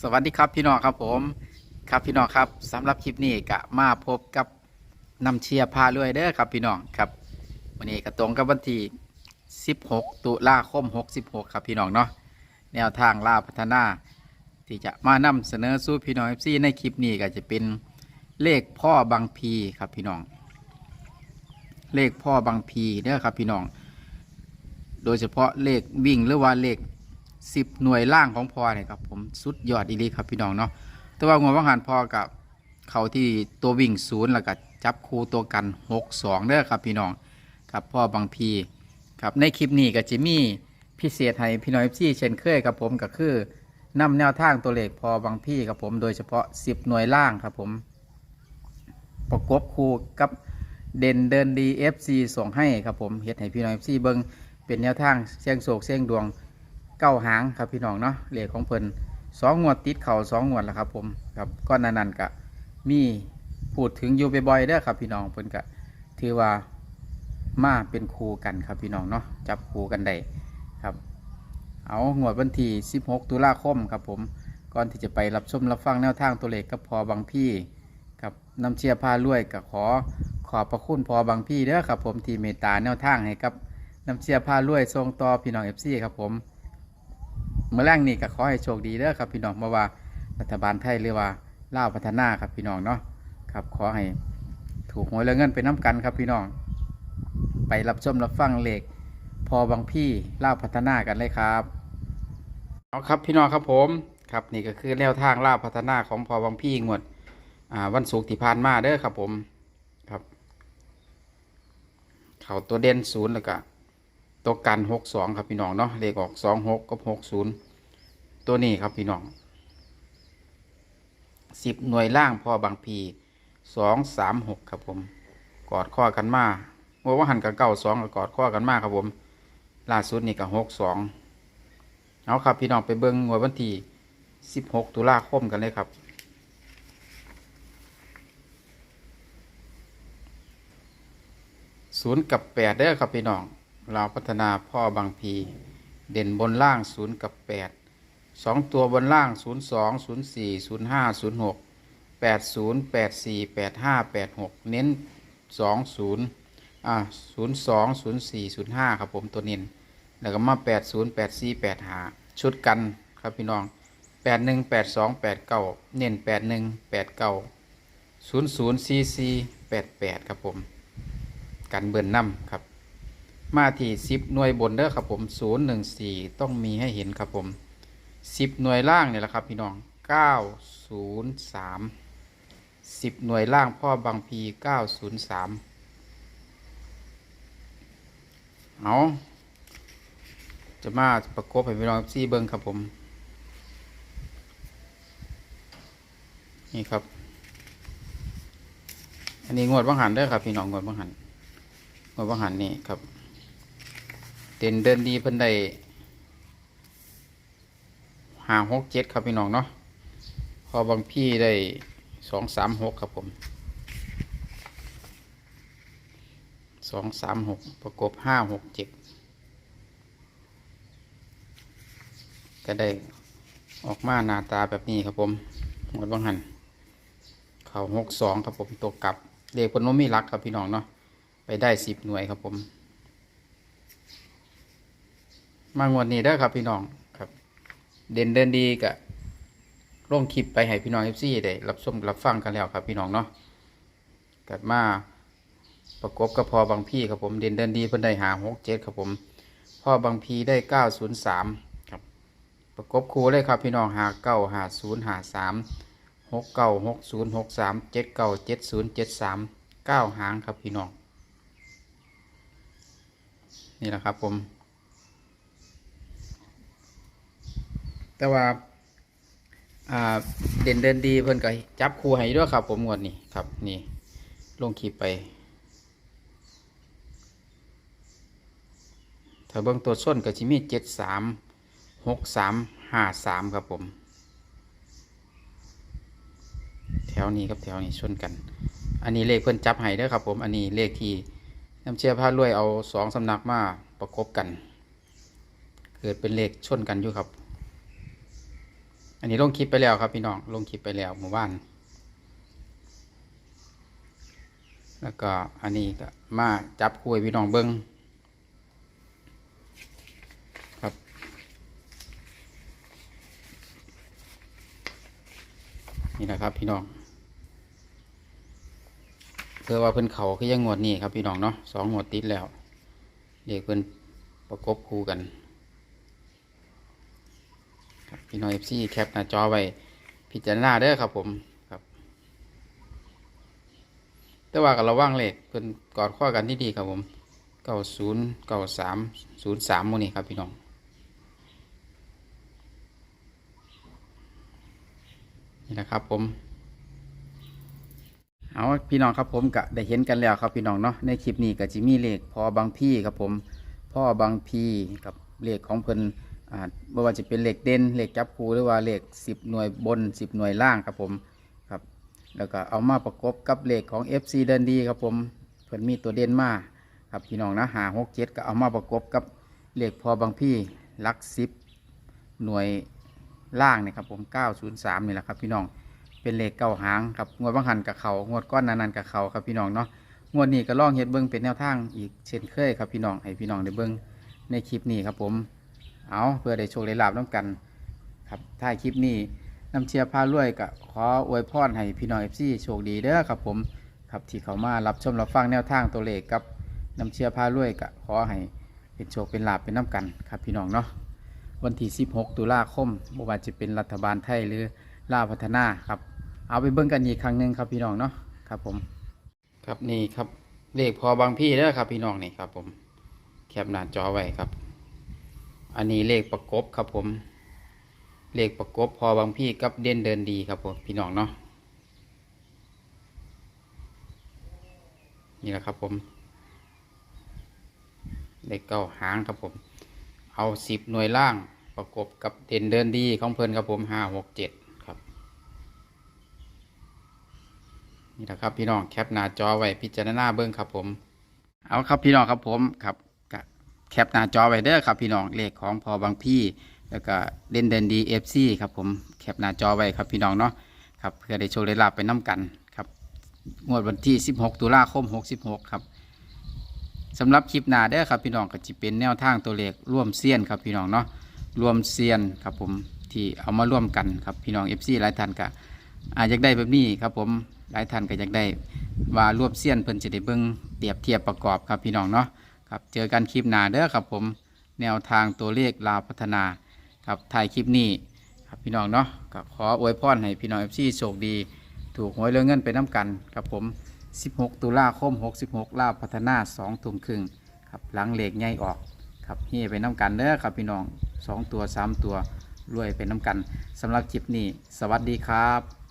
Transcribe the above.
สวัสดีครับพี่น้องครับผมครับพี่น้องครับสำหรับคลิปนี้ก็มาพบกับนำเชียร์พาด้วยเด้อครับพี่น้องครับวันนี้ก็ตรงกับวันที่ 16 ตุลาคม 66 ครับพี่น้องเนาะแนวทางล่าพัฒนา ที่จะมานำเสนอสู่พี่น้องเอฟซีในคลิปนี้ก็จะเป็นเลขพ่อบางพีครับพี่น้อง เลขพ่อบางพีเด้อครับพี่น้อง โดยเฉพาะเลขวิ่งหรือว่าเลข สิบหน่วยล่างของพอเนี่ยครับผมสุดยอดอีลีครับพี่น้องเนาะแต่ว่างวดว่างหันพอกับเขาที่ตัววิ่งศูนย์แล้วก็จับคู่ตัวกันหกสองเด้อครับพี่น้องครับพ่อบางพีครับในคลิปนี้ก็จะมีพิเศษให้พี่น้องเอฟซีเช่นเคยครับผมก็คือนำแนวทางตัวเลขพอบางพี่ครับผมโดยเฉพาะสิบหน่วยล่างครับผม ประกบคู่กับเด่นเดินดีเอฟซีส่งให้ครับผมเฮ็ดให้พี่น้องเอฟซีเบิงเป็นแนวทางเสียงโศกเสียงดวง เก้าหางครับพี่น้องเนาะเลขของเพิ่นสองงวดติดเข่าสองงวดแล้วครับผมครับก้อนนันกะมีพูดถึงอยู่บ่อยๆเด้อครับพี่น้องเพิ่นกะถือว่ามาเป็นครูกันครับพี่น้องเนาะจับครูกันได้ครับเอางวดวันที่ 16 ตุลาคมครับผมก่อนที่จะไปรับชมรับฟังแนวทางตัวเลขกับพอบางพี่ครับนำเชียร์พาลุยกับขอขอบพระคุณพอบางพี่เด้อครับผมที่เมตตาแนวทางให้กับนำเชียร์พาลุยส่งต่อพี่น้อง FC ครับผม เมื่อแรกนี่ก็ขอให้โชคดีเด้อครับพี่น้องมาว่ารัฐบาลไทยหรือว่าล่าวพัฒนาครับพี่น้องเนาะครับขอให้ถูกหวยและเงินไปน้ำกันครับพี่น้อง ไปรับชมรับฟังเลขพอบางพี่ล่าวพัฒนากันเลยครับเอาครับพี่น้องครับผมครับนี่ก็คือแนวทางล่าวพัฒนาของพอบางพี่งวดอ่าวันศุกร์ที่ผ่านมาเด้อครับผมครับ เขาตัวเด่นศูนย์แล้วก็ ตัวกันหกสองครับพี่น้องเนาะเลขออกสองหกกับหกศูนย์ตัวนี้ครับพี่น้องสิบหน่วยล่างพอบางพีสองสามหกครับผม กอดข้อกันมาว่าว่าหันกับเก้าสองกับกอดข้อกันมาครับผมล่าสุดนี่กับหกสองเอาครับพี่น้องไปเบิ้งงวดวันที่สิบหกตุลาคมกันเลยครับศูนย์กับแปดเด้อครับพี่น้อง เราพัฒนาพ่อบางพี เด่นบนล่างศูนย์กับแปดสองตัวบนล่างศูนย์สองศูนย์สี่ศูนย์ห้าศูนย์หกแปดศูนย์แปดสี่แปดห้าแปดหกเน้นสองศูนย์อ่าศูนย์สองศูนย์สี่ศูนย์ห้าครับผมตัวเน้นแล้วก็มาแปดศูนย์แปดสี่แปดห้าชุดกันครับพี่น้องแปดหนึ่งแปดสองแปดเก้าเน้นแปดหนึ่งแปดเก้าศูนย์ศูนย์สี่สี่แปดแปดครับผม กันเบิร์นน้ำครับ มาที่สิบหน่วยบนเด้อครับผมศูนย์หนึ่งสี่ต้องมีให้เห็นครับผมสิบหน่วยล่างเนี่ยแหละครับพี่น้องเก้าศูนย์สามสิบหน่วยล่างพ่อบางพีเก้าศูนย์สามเอาจะมาประกบให้พี่น้องซี่เบิ้งครับผม นี่ครับ อันนี้งวดบังหันเด้อครับพี่น้องงวดบังหันงวดบังหันนี่ครับ ด่นเดินดีเพิ่นได้หาหกเจ็ดครับพี่น้องเนาะพอบางพี่ได้สองสามหกครับผมสองสามหกประกบห้าหกเจ็ดก็ได้ออกมาหน้าตาแบบนี้ครับผมหมดบางหันเขาหกสองครับผมตัวกลับเลขพนมมีรักครับพี่น้องเนาะไปได้สิบหน่วยครับผม มางวดนี้ได้อครับพี่น้องครับ เด่นเดินดีกะลงคลิปไปให้พี่น้องเอฟซีได้รับชมรับฟังกันแล้วครับพี่น้องเนาะกัดมาประกบกับพอบางพี่ครับผมเด่นเดินดีเพิ่นได้หาหกเจ็ดครับผมพ่อบางพีได้เก้าศูนย์สามครับประกบคู่เลยครับพี่น้องหาเก้าหาศูนย์หาสามหกเก้าหกศูนย์หกสามเจ็ดเก้าเจ็ดศูนย์เจ็ดสามเก้าหางครับพี่น้องนี่แหละครับผม แต่ว่าอ่าเด่นเดินดีเพิ่นก็จับคู่ให้ด้วยครับ ผมงวดนี้ครับ นี่ ลงคลิปไปถ้าเบิ่งตัวส้นก็จะมีเจ็ดสามหกสามห้าสามครับผม แถวนี้ครับแถวนี้ชนกัน อันนี้เลขเพิ่อนจับให้ด้อครับ ผม อันนี้เลขที่น้ำเชื่อพารวยเอาสองสำนักมาประกบกัน เกิดเป็นเลขชนกันอยู่ครับ อันนี้ลงคลิปไปแล้วครับพี่น้องลงคลิปไปแล้วหมู่บ้าน แล้วก็อันนี้ก็มาจับคุยพี่น้องเบิ้งครับ นี่นะครับพี่น้องเพื่อว่าเพิ่อนเขาคือยังงวดนี้ครับพี่น้องเนาะสองงวดติดแล้ว เด็กเพิ่อนประกบคู่กัน พี่น้องเอฟซีแคปหน้าจอไว้พิจารณาเด้อครับผมครับ แต่ว่ากับระว่างเลขเพิ่นกอดข้อกันที่ดีครับผมเก้าศูนย์เก้าสามศูนย์สามโมนี่ครับพี่น้องนี่นะครับผม เอาพี่น้องครับผมก็ได้เห็นกันแล้วครับพี่น้องเนาะในคลิปนี้ก็จะมีเลขพอบางพี่ครับผมพ่อบางพี่กับเลขของเพิ่น อ่าไม่ว่าจะเป็นเหลขเด่นเหลขจับคูหรือว่าเหลขสิบหน่วยบนสิบหน่วยล่างครับผมครับ แล้วก็เอามาประกบกับเหลขของ FC เดินดีครับผมเพิ่นมีตัวเด่นมาครับพี่น้องนะหาหกเจ็ดก็เอามาประกบกับเหลขพอบางพี่ลักสิบหน่วยล่างเนี่ยครับผม903นี่แหละครับพี่น้องเป็นเหลขเก้าหางครับงวดบางหันกับเขางวดก้อนนั้นๆกับเขาครับพี่น้องเนาะงวดนี้ก็ล่องเฮ็ดเบิ้งเป็นแนวทางอีกเช่นเคยครับพี่น้องให้พี่น้องได้เบิ้งในคลิปนี้ครับผม เอาเพื่อได้โชคได้ลาบน้ำกันครับท้ายคลิปนี้น้ำเชียร์พารวยก็ขออวยพรให้พี่น้องเอฟซีโชคดีเด้อครับผมครับที่เขามารับชมรับฟังแนวทางตัวเลขกับน้ำเชียร์พารวยก็ขอให้เป็นโชคเป็นลาบเป็นน้ำกันครับพี่น้องเนาะวันที่ 16 ตุลาคมบ่ว่าจะเป็นรัฐบาลไทยหรือลาวพัฒนาครับ เอาไปเบิ่งกันอีกครั้งหนึ่งครับพี่น้องเนาะครับผม ครับนี่ครับเลขพอบางพี่เด้อครับพี่น้องนี่ครับผมแคปหน้าจอไว้ครับ อันนี้เลขประกบครับผม เลขประกบพอบางพี่กับเด่นเดินดีครับผมพี่น้องเนาะนี่แหละครับผมเลขเก้าหางครับผม เอาสิบหน่วยล่างประกบกับเด่นเดินดีของเพิ่นครับผมห้าหกเจ็ดครับ นี่แหละครับพี่น้องแคปหน้าจอไว้พิจารณาเบิ้งครับผม เอาครับพี่น้องครับผมครับ แคปหน้าจอไว้เด้อครับพี่น้องเลขของพอบางพี่ แล้วก็เล่นเดนดีเอฟซีครับผมแคปหน้าจอไว้ครับพี่น้องเนาะครับเพื่อได้โชว์ได้ลาบไปน้กันครับงวดวันที่ 16 ตุลาคม 66 ครับสำหรับคลิปหน้าเด้อครับพี่น้องก็จะเป็นแนวทางตัวเลขร่วมเซียนครับพี่น้องเนาะร่วมเซียนครับผมที่เอามาร่วมกันครับพี่น้อง FC หลายท่านก็อาจจะได้แบบนี้ครับผมหลายท่านก็อยากได้ว่ารวบเสี้ยนเพิ่นจะได้เบิ่งเปรียบเทียบประกอบครับพี่น้องเนาะ ครับเจอกันคลิปหน้าเด้อครับผมแนวทางตัวเลขลาวพัฒนาครับถ่ายคลิปนี้ครับพี่น้องเนาะก็ขออวยพรให้พี่น้องเอฟซีโชคดี ถูกหวยเรื่องเงินไปน้ำกันครับผม 16 ตุลาคม 66ลาวพัฒนา2ทุ่มครึ่งครับหลังเหลขใหญ่ออกครับเฮีไปน้ำกันเด้อครับพี่น้อง 2 ตัว 3 ตัวรวยไปน้ำกันสำหรับคลิปนี้ สวัสดีครับ